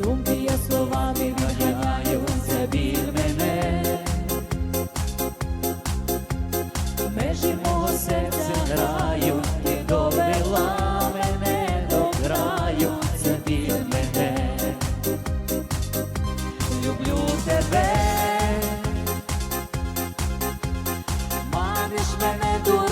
Думки я словами відганяються від мене. Межі мого грають, ти довела мене до мене. Люблю тебе, маниш мене, дурманиш,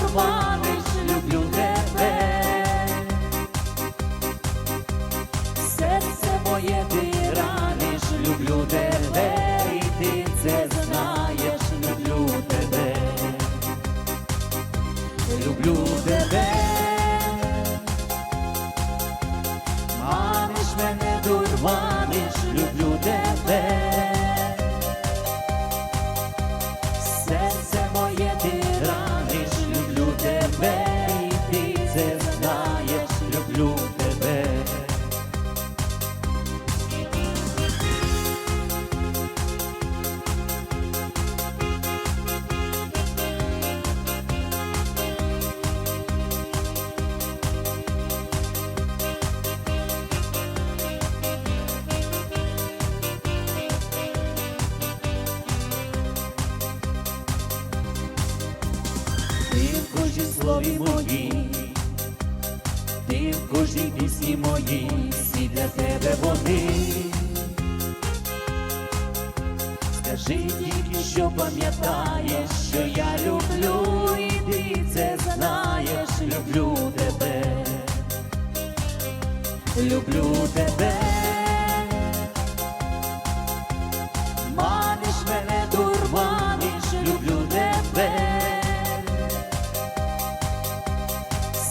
в кожній слові моїй, ти в кожній пісні моїй, всі для тебе вони. Скажи тільки, що пам'ятаєш, що я люблю, і ти це знаєш, люблю тебе, люблю тебе.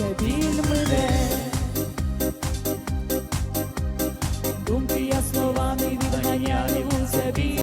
Baby.